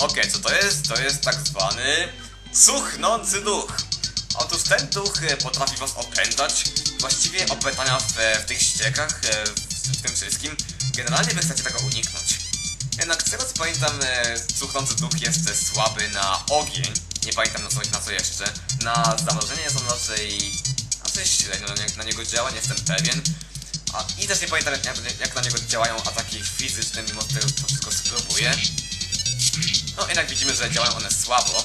Okej, co to jest? To jest tak zwany cuchnący duch. Otóż ten duch e, potrafi was opętać. Właściwie opętania w, w tych ściekach, e, w, tym wszystkim. Generalnie wy chcecie tego uniknąć. Jednak z tego co pamiętam, e, cuchnący duch jest e, słaby na ogień. Nie pamiętam na co, na co jeszcze. Na zamrożenie jest on raczej... raczej średnio na, nie, na niego działa, nie jestem pewien. A, I też nie pamiętam jak, jak na niego działają ataki fizyczne, mimo tego to wszystko spróbuję. No jednak widzimy, że działają one słabo.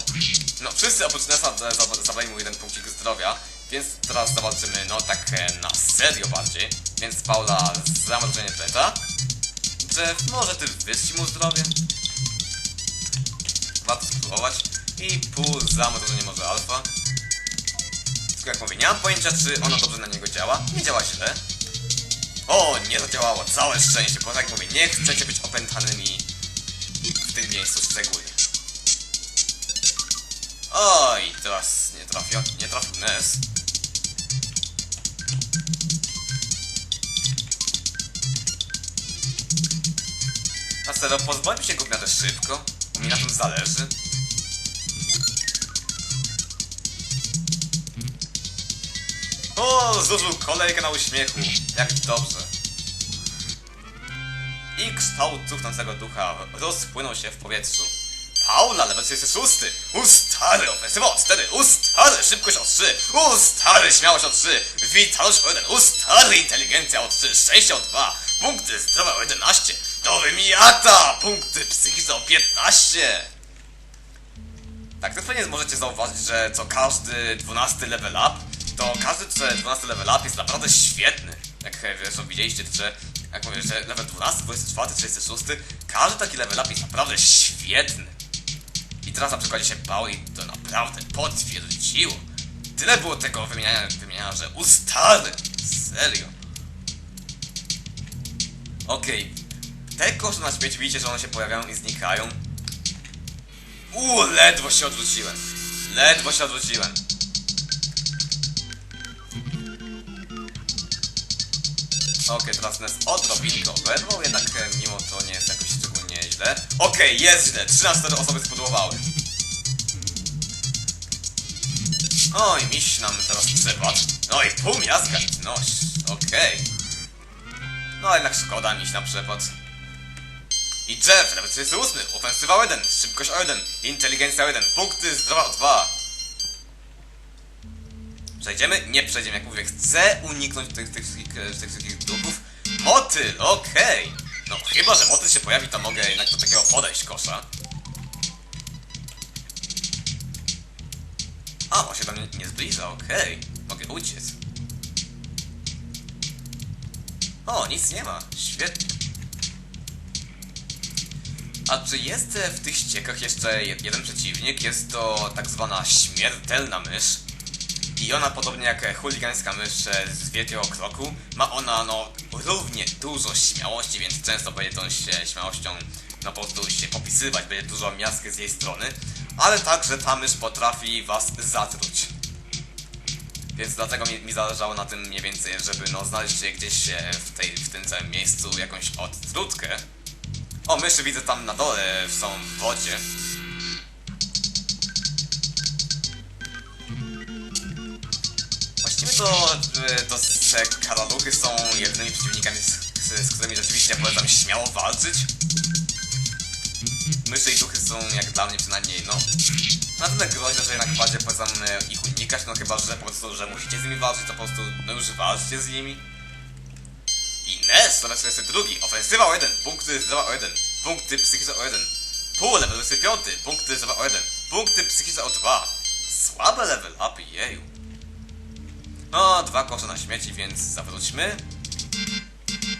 No wszyscy oprócz Nessa za- za- zabrali mu jeden punkcik zdrowia, więc teraz zobaczymy, no tak e, na serio bardziej. Więc Paula zamrożenie beta. Jeff, może ty wyżsi mu zdrowie? Warto spróbować. I pół zamrożenie może alfa. Tylko jak mówię, nie mam pojęcia czy ono dobrze na niego działa. Nie działa źle. O, nie zadziałało, całe szczęście, bo tak jak mówię, nie chcecie być opętanymi tym miejscu szczególnie. Oj, teraz nie trafił, nie trafił Ness. Na serio, się go w miarę szybko, bo mi na tym zależy. O, zużył kolejkę na uśmiechu. Jak dobrze. I kształt cuchnącego ducha rozpłynął się w powietrzu. Paula, level 36! U stary, ofensywa o 4! U stary, szybkość o 3! U stary, śmiałość o 3! Witalność o 1! U stary, inteligencja o 3! Szczęście o 2! Punkty zdrowia o 11! To wymiata! Punkty psychiczne o 15! Tak, też pewnie możecie zauważyć, że co każdy 12 level up, to każdy co 12 level up jest naprawdę świetny. Jak e, zresztą widzieliście, że jak mówię, że level 12, 24, 36, każdy taki level up jest naprawdę świetny. I teraz na przykładzie się Pauli to naprawdę potwierdziło. Tyle było tego wymieniania, wymieniania że ustary. Serio. Okej. Te kosze na śmieci widzicie, że one się pojawiają i znikają. Uuu, ledwo się odwróciłem. Ledwo się odwróciłem. Okej, teraz nas odrobinkę oberwał, jednak e, mimo to nie jest jakoś szczególnie źle. Okej, jest źle. 13 osoby spudłowały. Oj, miś nam teraz przepadł. No i pół miazga. No, okej. No jednak szkoda miś na przepad. I Jeff, level 38, ofensywa 1, szybkość o 1, inteligencja o 1, punkty zdrowa o 2. Przejdziemy? Nie przejdziemy, jak mówię, chcę uniknąć tych, tych, wszystkich, e, tych wszystkich. Motyl, okej. No chyba, że motyl się pojawi, to mogę jednak do takiego podejść kosza. A, on się do mnie nie zbliża, okej. Mogę uciec. O, nic nie ma, świetnie. A czy jest e, w tych ściekach jeszcze jed- jeden przeciwnik? Jest to tak zwana śmiertelna mysz. I ona, podobnie jak e, chuligańska mysz e, z wielkiego kroku, ma ona no równie dużo śmiałości, więc często będzie tą się śmiałością no po prostu się popisywać, będzie dużo miastkę z jej strony, ale także ta mysz potrafi was zatruć. Więc dlatego mi, mi zależało na tym mniej więcej, żeby no znaleźć gdzieś e, w, tej, w tym całym miejscu jakąś odtrutkę. O, myszy widzę tam na dole, są w wodzie. Właściwie to, e, te karaluchy są jedynymi przeciwnikami, z, z, którymi rzeczywiście polecam śmiało walczyć. Myszy i duchy są, jak dla mnie przynajmniej, no... Na tyle groźne, że jednak bardziej polecam e, ich unikać, no chyba, że po prostu, że musicie z nimi walczyć, to po prostu, no już walczcie z nimi. Ines, level 42, ofensywa o 1, punkty zdrowa o 1, punkty psychiczne o 1, pół level 25, punkty zdrowa o 1, punkty psychiczne o 2. Słabe level up, jeju. No, dwa kosze na śmieci, więc zawróćmy.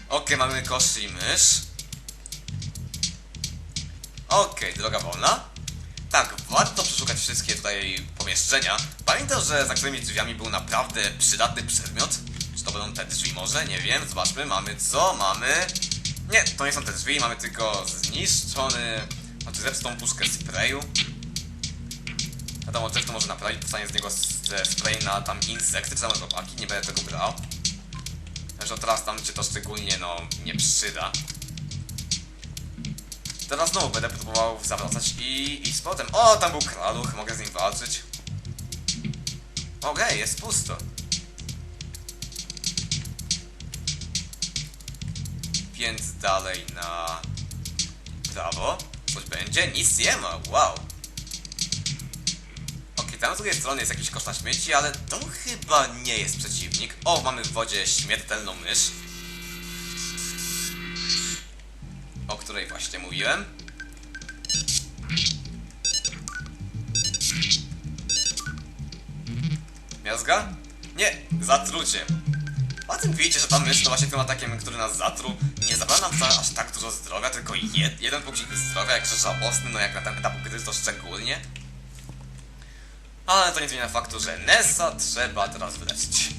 Okej, mamy koszy i mysz. Okej, droga wolna. Tak, warto przeszukać wszystkie tutaj pomieszczenia. Pamiętam, że za którymi drzwiami był naprawdę przydatny przedmiot. Czy to będą te drzwi może? Nie wiem, zobaczmy. Mamy co? Mamy... Nie, to nie są te drzwi, mamy tylko zniszczony... Znaczy zepsutą puszkę sprayu. Wiadomo, też to może naprawić, dostanie z niego s- e, spray na tam insekty, tam robaki, nie będę tego brał. Zresztą teraz tam cię to szczególnie, no, nie przyda. Teraz znowu będę próbował zawracać i, i z powrotem. O, tam był kraluch, mogę z nim walczyć. Okej, jest pusto. Więc dalej na prawo. Coś będzie? Nic nie ma, wow. Okej, tam z drugiej strony jest jakiś kosz na śmieci, ale to chyba nie jest przeciwnik. O, mamy w wodzie śmiertelną mysz. O której właśnie mówiłem. Miazga? Nie, zatrucie. A tym wiecie, że ta mysz to właśnie tym atakiem, który nas zatruł, nie zabrał nam wcale aż tak dużo zdrowia, tylko jed, jeden punkcik zdrowia, jakże żałosny, no jak na ten etap gry to szczególnie. Ale to nie zmienia faktu, że Nessa trzeba teraz wyleczyć.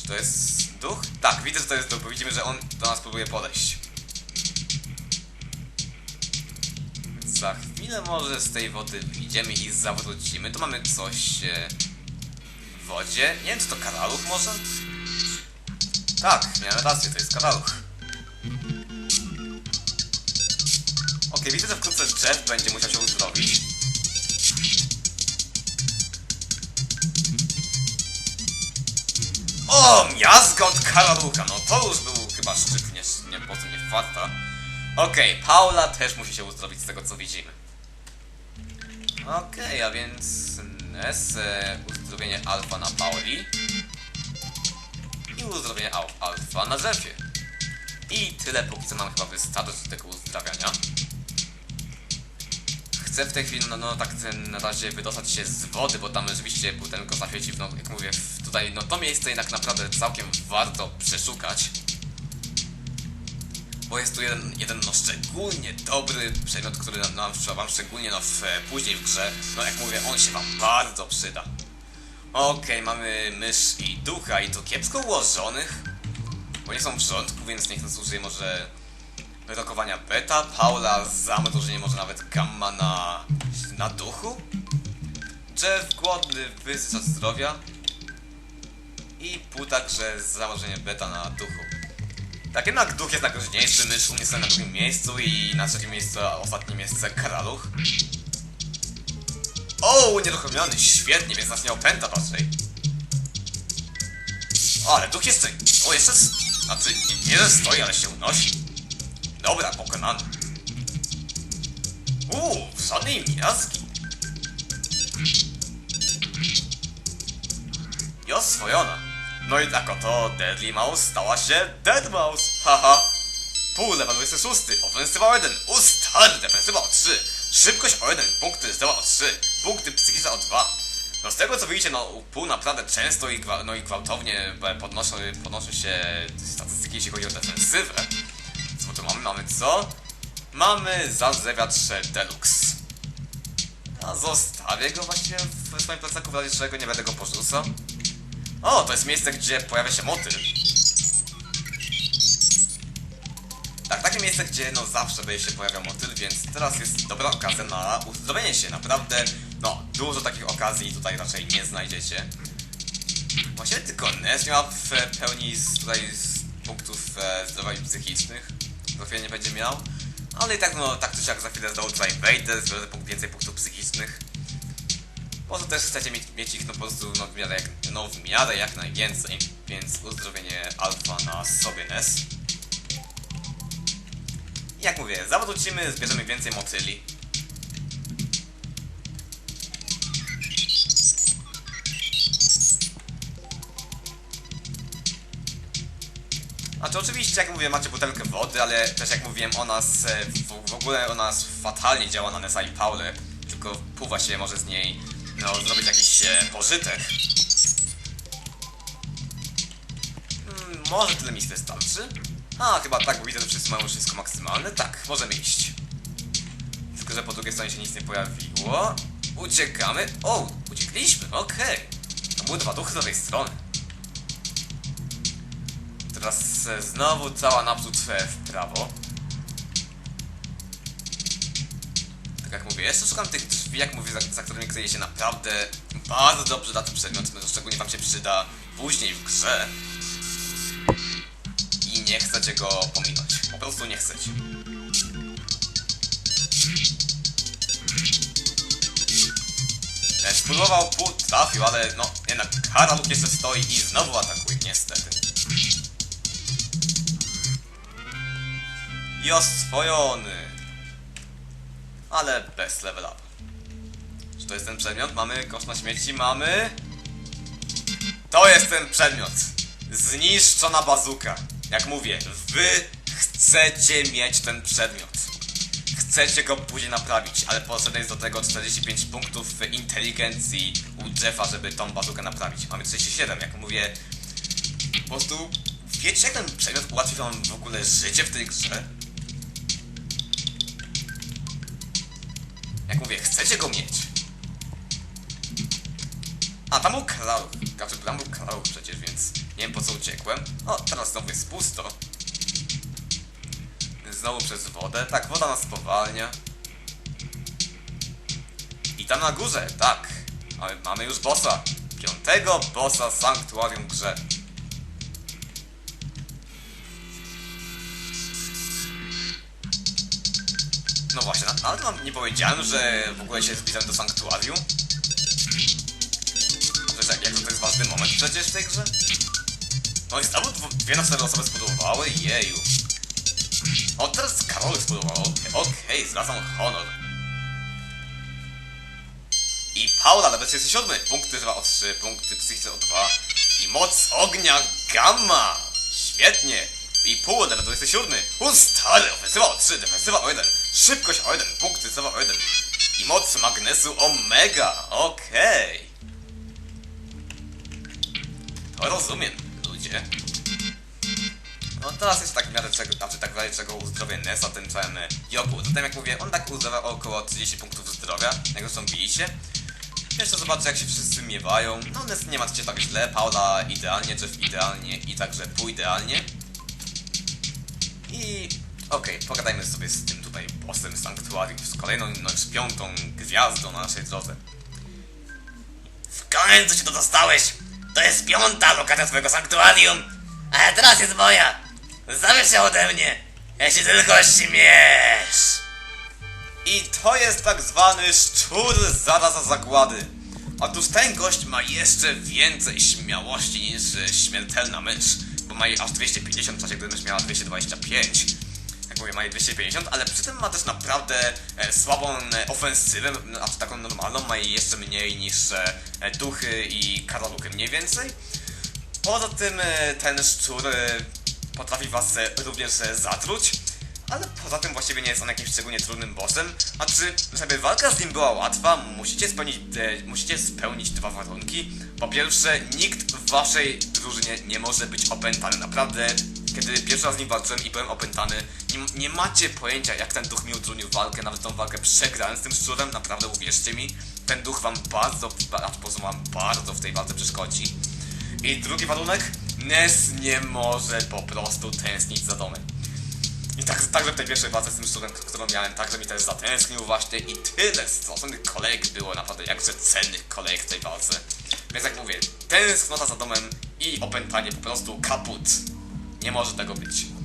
Czy to jest duch? Tak, widzę, że to jest duch, bo widzimy, że on do nas próbuje podejść. Za chwilę może z tej wody wyjdziemy i zawrócimy. Tu mamy coś e, w wodzie. Nie wiem, czy to karaluch może? Tak, miałem rację, to jest karaluch. Okej, widzę, że wkrótce Jeff będzie musiał się uzdrowić. O, miazga od karalucha! No to już był chyba szczyt, nie, nie, po prostu nie farta. Okej, Paula też musi się uzdrowić z tego co widzimy. Okej, a więc Nes, e, uzdrowienie alfa na Pauli i uzdrowienie al alfa na Zefie. I tyle póki co nam chyba wystarczy tego uzdrawiania. Chcę w tej chwili, no, no tak na razie wydostać się z wody, bo tam rzeczywiście był ten kosa świeciw, no jak mówię, tutaj, no to miejsce jednak naprawdę całkiem warto przeszukać. Bo jest tu jeden, jeden no szczególnie dobry przedmiot, który nam, nam wam szczególnie no w, później w grze, no jak mówię, on się wam bardzo przyda. Okej, mamy mysz i ducha i to kiepsko ułożonych, bo nie są w rządku, więc niech nas użyje może rokowania beta, Paula zamrożenie może nawet gamma na, na duchu, Jeff głodny wysysa zdrowia i pół także zamrożenie beta na duchu. Tak jednak duch jest najgroźniejszy, mysz u na drugim miejscu i na trzecim miejscu, ostatnie miejsce karaluch. O, unieruchomiony, świetnie, więc nas nie opęta raczej. O, ale duch jeszcze... O, jeszcze... Znaczy, nie, nie że stoi, ale się unosi. Dobra, pokonany. Uuu, żadnej miazgi. I oswojona. No i tak oto Deadly Mouse stała się Dead Mouse. Haha. Pół level 26, ofensywa o 1, ustalny defensywa o 3, szybkość o 1, punkty zdrowa o 3, punkty psychiczne o 2. No z tego co widzicie, no pół naprawdę często i, no, i gwałtownie e, podnoszą, podnoszą się statystyki jeśli chodzi o defensywę. Co tu mamy? Mamy co? Mamy Zalzewiatrz Deluxe. A zostawię go właściwie w swoim plecaku, w razie czego nie będę go porzucał. O, to jest miejsce, gdzie pojawia się motyl. Tak, takie miejsce, gdzie no zawsze się pojawiał motyl, więc teraz jest dobra okazja na uzdrowienie się. Naprawdę, no, dużo takich okazji tutaj raczej nie znajdziecie. Właściwie tylko Nes nie ma w pełni z, tutaj z punktów e, zdrowia psychicznych. Chwilę nie będzie miał. Ale i tak, no, tak czy siak za chwilę znowu tutaj wejdę, zbiorę więcej punktów psychicznych. Może też chcecie mieć, mieć ich no po prostu no, w miarę jak, no, w miarę jak najwięcej, więc uzdrowienie alfa na sobie NES. Jak mówię, zawrócimy, zbierzemy więcej motyli. A to oczywiście, jak mówię, macie butelkę wody, ale też jak mówiłem, ona nas, e, w, w ogóle ona nas fatalnie działa na Nesa i Paulę, tylko pływa się może z niej, no, zrobić jakiś e, pożytek. Hmm, może tyle mi wystarczy? A, chyba tak, bo widzę, że wszyscy mają wszystko maksymalne. Tak, możemy iść. Tylko, że po drugiej stronie się nic nie pojawiło. Uciekamy. O, uciekliśmy, okej. To były dwa duchy z lewej strony. Teraz e, znowu cała naprzód e, w prawo. Tak jak mówię, jeszcze szukam tych drzwi, jak mówię, za, za którymi kryje się naprawdę bardzo dobrze ten przedmiot, no, szczególnie wam się przyda później w grze. nie chcecie go pominąć. Po prostu nie chcecie. E, Spróbował pół, trafił, ale no jednak Haraluk jeszcze stoi i znowu atakuje, I oswojony. Ale bez level up. Czy to jest ten przedmiot? Mamy kosz na śmieci, mamy... To jest ten przedmiot. Zniszczona bazuka. Jak mówię, wy chcecie mieć ten przedmiot. Chcecie go później naprawić, ale potrzebne jest do tego 45 punktów inteligencji u Jeffa, żeby tą bazukę naprawić. Mamy 37, jak mówię. Po prostu wiecie jak ten przedmiot ułatwi wam w ogóle życie w tej grze? Jak mówię, chcecie go mieć. A, tam był kral. Znaczy, tam był kral przecież, więc nie wiem po co uciekłem. O, teraz znowu jest pusto. Znowu przez wodę. Tak, woda nas spowalnia. I tam na górze, tak. Mamy, mamy już bossa. Piątego bossa Sanktuarium grze. No właśnie, na- ale wam nie powiedziałem, że w ogóle się zbliżam do Sanktuarium. Przecież jak, jak to jest ważny moment przecież w tej grze? No i znowu dwie na cztery osoby spodobały, jeju. O, teraz Karol spodobał, okej, okej, zwracam honor. I Paula, level 37, punkty żywa o 3, punkty psychiczne o 2 i moc ognia gamma! Świetnie! I pół level 27, u stary, ofensywa o 3, defensywa o 1, szybkość o 1, punkty żywa o 1 i moc magnesu omega, okej. To rozumiem, ludzie. No teraz jest tak w miarę czego, znaczy tak w razie czego uzdrowię Nessa tym całym e, Joku. Zatem jak mówię, on tak uzdrawia około 30 punktów zdrowia, jak zresztą bijcie. Jeszcze zobaczę jak się wszyscy miewają. No Ness nie macie tak źle, Paula idealnie, Jeff idealnie i także pół idealnie. I okej, pogadajmy sobie z tym tutaj bossem Sanctuarium, z kolejną, no już piątą gwiazdą na naszej drodze. W końcu się tu dostałeś! To jest piąta lokacja twojego sanktuarium! A teraz jest moja! Zabierz się ode mnie! Jeśli tylko śmiesz! I to jest tak zwany szczur zaraza zagłady. Otóż ten gość ma jeszcze więcej śmiałości niż śmiertelna mysz, bo ma jej aż 250 w czasie, gdy miała 225. Jak mówię, ma jej 250, ale przy tym ma też naprawdę e, słabą e, ofensywę, no, a taką normalną ma jej jeszcze mniej niż e, duchy i karaluchy mniej więcej. Poza tym ten szczur potrafi was również zatruć, ale poza tym właściwie nie jest on jakimś szczególnie trudnym bossem. A czy, żeby walka z nim była łatwa, musicie spełnić, e, musicie spełnić dwa warunki. Po pierwsze, nikt w waszej drużynie nie może być opętany. Naprawdę, kiedy pierwszy raz z nim walczyłem i byłem opętany, nie, nie macie pojęcia jak ten duch mi utrudnił walkę, nawet tą walkę przegrałem z tym szczurem, naprawdę uwierzcie mi. Ten duch wam bardzo, a po wam bardzo w tej walce przeszkodzi. I drugi warunek, Ness nie może po prostu tęsknić za domem. Tak, także w tej pierwszej walce z tym szczurem, którą miałem, także mi też zatęsknił właśnie i tyle stosunnych kolejek było, naprawdę jakże cennych kolejek w tej walce. Więc jak mówię, tęsknota za domem i opętanie po prostu kaput. Nie może tego być.